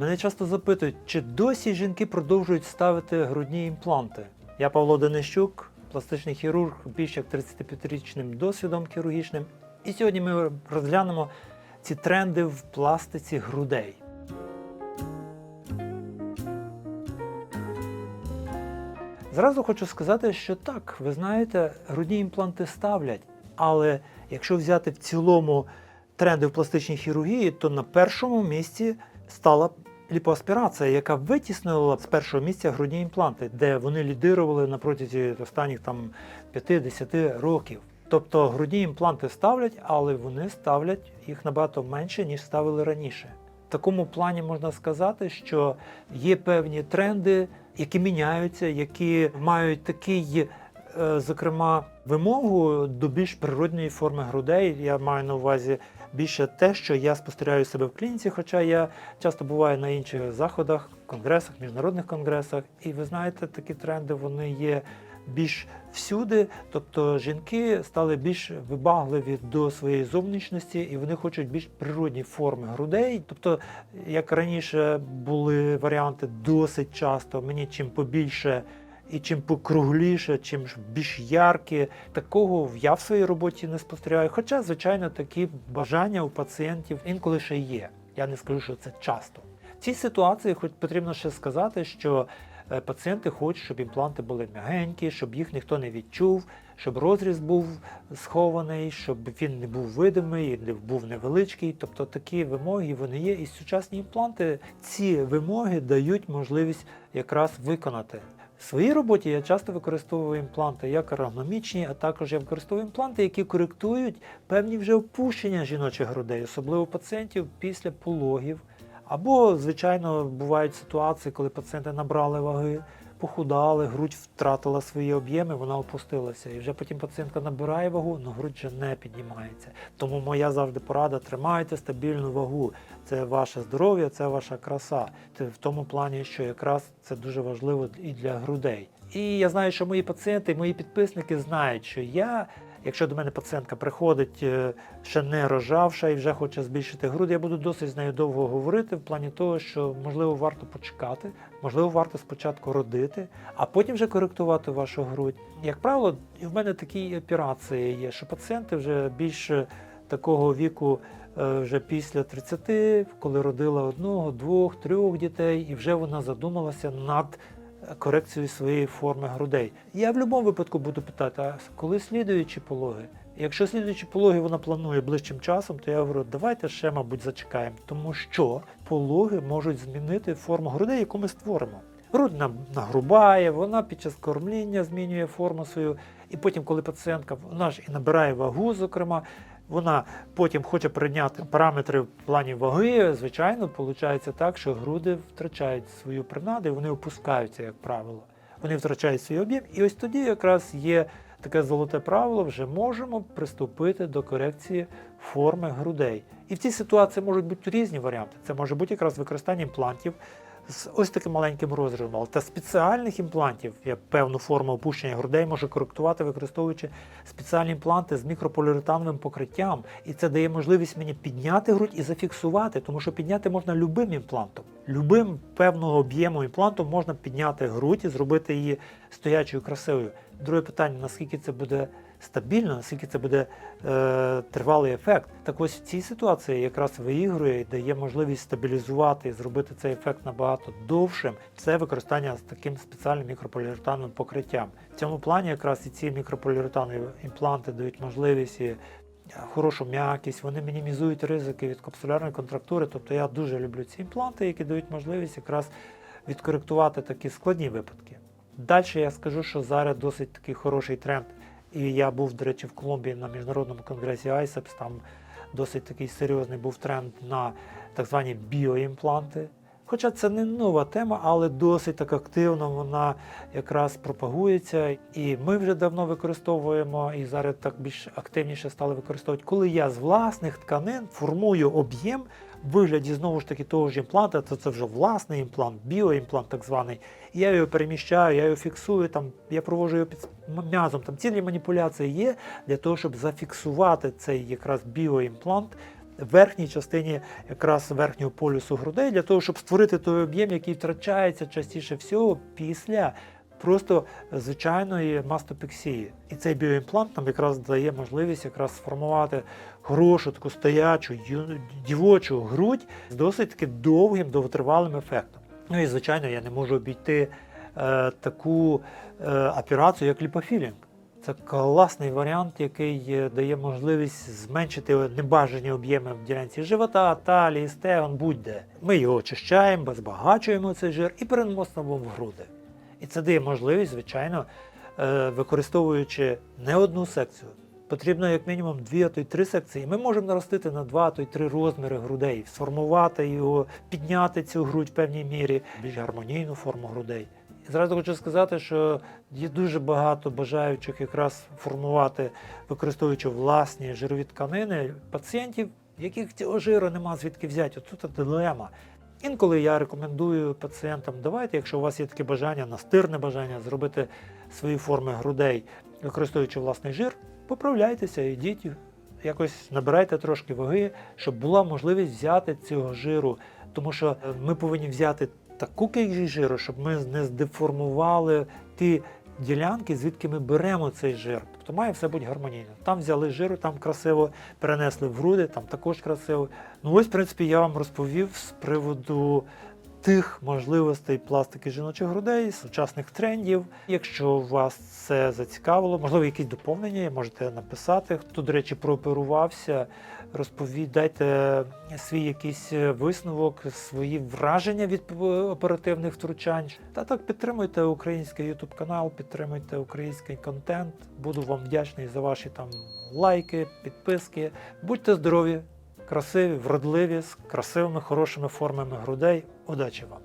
Мене часто запитують, чи досі жінки продовжують ставити грудні імпланти. Я Павло Денищук, пластичний хірург, більш як 35-річним досвідом хірургічним. І сьогодні ми розглянемо ці тренди в пластиці грудей. Зразу хочу сказати, що так, ви знаєте, грудні імпланти ставлять, але якщо взяти в цілому тренди в пластичній хірургії, то на першому місці стала ліпоаспірація, яка витіснила з першого місця грудні імпланти, де вони лідирували на протязі останніх там 5-10 років. Тобто грудні імпланти ставлять, але вони ставлять їх набагато менше, ніж ставили раніше. В такому плані можна сказати, що є певні тренди, які міняються, які мають такий, е, зокрема, вимогу до більш природної форми грудей. Я маю на увазі більше те, що я спостерігаю себе в клініці, хоча я часто буваю на інших заходах, конгресах, міжнародних конгресах. І ви знаєте, такі тренди вони є більш всюди. Тобто жінки стали більш вибагливі до своєї зовнішності, і вони хочуть більш природні форми грудей. Тобто, як раніше були варіанти досить часто, мені чим побільше. І чим покругліше, чим більш яркі, такого я в своїй роботі не спостерігаю. Хоча, звичайно, такі бажання у пацієнтів інколи ще є. Я не скажу, що це часто. В цій ситуації хоч потрібно ще сказати, що е, пацієнти хочуть, щоб імпланти були м'ягенькі, щоб їх ніхто не відчув, щоб розріз був схований, щоб він не був видимий, не був невеличкий. Тобто такі вимоги вони є. І сучасні імпланти ці вимоги дають можливість якраз виконати. В своїй роботі я часто використовую імпланти як ергономічні, а також я використовую імпланти, які коректують певні вже опущення жіночих грудей, особливо пацієнтів після пологів. Або, звичайно, бувають ситуації, коли пацієнти набрали ваги, похудали, грудь втратила свої об'єми, вона опустилася. І вже потім пацієнтка набирає вагу, але грудь вже не піднімається. Тому моя завжди порада: тримайте стабільну вагу. Це ваше здоров'я, це ваша краса. Це в тому плані, що якраз це дуже важливо і для грудей. І я знаю, що мої пацієнти, мої підписники знають, що я. Якщо до мене пацієнтка приходить е, ще не рожавша і вже хоче збільшити груди, я буду досить з нею довго говорити в плані того, що можливо варто почекати, можливо, варто спочатку родити, а потім вже коректувати вашу грудь. Як правило, в мене такі операції є, що пацієнти вже більше такого віку. е, Вже після 30, коли родила одного, двох, трьох дітей, і вже вона задумалася над корекцією своєї форми грудей. Я в будь-якому випадку буду питати, а коли слідуючі пологи? Якщо слідуючі пологи вона планує ближчим часом, то я говорю, давайте ще, мабуть, зачекаємо, тому що пологи можуть змінити форму грудей, яку ми створимо. Грудь нагрубає, вона під час кормління змінює форму свою, і потім, коли пацієнтка вона ж і набирає вагу, зокрема, вона потім хоче прийняти параметри в плані ваги. Звичайно, виходить так, що груди втрачають свою принаду, і вони опускаються, як правило. Вони втрачають свій об'єм, і ось тоді якраз є таке золоте правило, вже можемо приступити до корекції форми грудей. І в цій ситуації можуть бути різні варіанти. Це може бути якраз використання імплантів з ось таким маленьким розривом, але та спеціальних імплантів, як певну форму опущення грудей, може коректувати, використовуючи спеціальні імпланти з мікрополіуретановим покриттям. І це дає можливість мені підняти грудь і зафіксувати, тому що підняти можна любим імплантом. Любим певного об'єму імплантом можна підняти грудь і зробити її стоячою красивою. Друге питання: наскільки це буде стабільно, наскільки це буде е, тривалий ефект. Так ось в цій ситуації якраз виігрує і дає можливість стабілізувати і зробити цей ефект набагато довшим. Це використання з таким спеціальним мікрополіуретановим покриттям. В цьому плані якраз і ці мікрополіуретанові імпланти дають можливість. Хорошу м'якість, вони мінімізують ризики від капсулярної контрактури. Тобто я дуже люблю ці імпланти, які дають можливість якраз відкоректувати такі складні випадки. Далі я скажу, що зараз досить такий хороший тренд. І я був, до речі, в Колумбії на міжнародному конгресі ICEPS, там досить такий серйозний був тренд на так звані біоімпланти. Хоча це не нова тема, але досить так активно вона якраз пропагується. І ми вже давно використовуємо, і зараз так більш активніше стали використовувати, коли я з власних тканин формую об'єм в вигляді знову ж таки того ж імпланта, то це вже власний імплант, біоімплант так званий. Я його переміщаю, я його фіксую, там, я проводжу його під м'язом. Там цілі маніпуляції є для того, щоб зафіксувати цей якраз біоімплант верхній частині якраз верхнього полюсу грудей, для того, щоб створити той об'єм, який втрачається частіше всього після просто звичайної мастопексії. І цей біоімплант нам якраз дає можливість якраз сформувати хорошу, таку стоячу, дівочу грудь з досить таки довгим, довготривалим ефектом. Ну і звичайно, я не можу обійти е, таку е, операцію, як ліпофілінг. Це класний варіант, який е, дає можливість зменшити небажані об'єми в ділянці живота, талії, стегон, будь-де. Ми його очищаємо, збагачуємо цей жир і переносимо в груди. І це дає можливість, звичайно, е, використовуючи не одну секцію. Потрібно як мінімум дві, а то й три секції. Ми можемо наростити на два, а то й три розміри грудей, сформувати його, підняти цю грудь в певній мірі, більш гармонійну форму грудей. Зразу хочу сказати, що є дуже багато бажаючих якраз формувати, використовуючи власні жирові тканини пацієнтів, яких цього жиру нема звідки взяти. Отут дилема. Інколи я рекомендую пацієнтам, давайте, якщо у вас є таке бажання, настирне бажання зробити свої форми грудей, використовуючи власний жир, поправляйтеся, йдіть, якось набирайте трошки ваги, щоб була можливість взяти цього жиру. Тому що ми повинні взяти таку кількість жиру, щоб ми не здеформували ті ділянки, звідки ми беремо цей жир. Тобто має все бути гармонійно. Там взяли жиру, там красиво перенесли в груди, там також красиво. Ну ось, в принципі, я вам розповів з приводу тих можливостей пластики жіночих грудей, сучасних трендів. Якщо вас це зацікавило, можливо, якісь доповнення, можете написати. Хто, до речі, прооперувався, розповідайте свій якийсь висновок, свої враження від е, оперативних втручань. Та так підтримуйте український YouTube канал, підтримуйте український контент. Буду вам вдячний за ваші там лайки, підписки. Будьте здорові! красиві, вродливі, з красивими, хорошими формами грудей. Удачі вам!